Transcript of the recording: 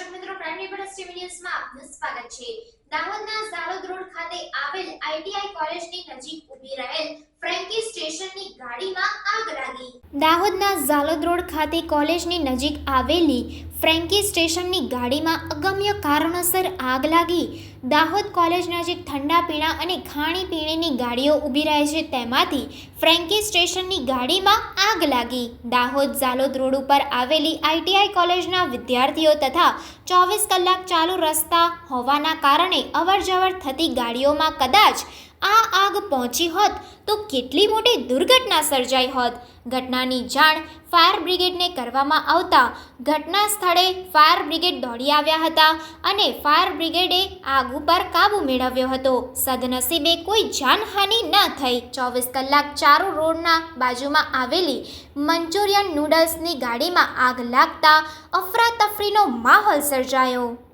દર્શક મિત્રો prime report STV ન્યૂઝમાં આપનું સ્વાગત છે. દાહોદના ઝાલોદ રોડ ખાતે આવેલ આઈટીઆઈ કોલેજની નજીક ઊભી રહેલ ફ્રેન્કી સ્ટેશનની ગાડીમાં દાહોદના ઝાલોદ રોડ ખાતે કોલેજની નજીક આવેલી ફ્રેન્કી સ્ટેશનની ગાડીમાં અગમ્ય કારણોસર આગ લાગી. દાહોદ કોલેજ નજીક ઠંડા પીણા અને ખાણીપીણીની ગાડીઓ ઊભી રહે છે, તેમાંથી ફ્રેન્કી સ્ટેશનની ગાડીમાં આગ લાગી. દાહોદ ઝાલોદ રોડ ઉપર આવેલી આઈટીઆઈ કોલેજના વિદ્યાર્થીઓ તથા ચોવીસ કલાક ચાલુ રસ્તા હોવાના કારણે અવરજવર થતી ગાડીઓમાં કદાચ આ આગ પહોંચી હોત તો કેટલી મોટી દુર્ઘટના સર્જાઈ હોત. ઘટનાની જાણ ફાયર બ્રિગેડને કરવામાં આવતા ઘટના સ્થળે ફાયર બ્રિગેડ દોડી આવ્યા હતા અને ફાયર બ્રિગેડે આગ ઉપર કાબૂ મેળવ્યો હતો. સદનસીબે કોઈ જાનહાનિ ન થઈ. ચોવીસ કલાક ચારો રોડના બાજુમાં આવેલી મંચુરિયન નૂડલ્સની ગાડીમાં આગ લાગતા અફરાતફરીનો માહોલ સર્જાયો.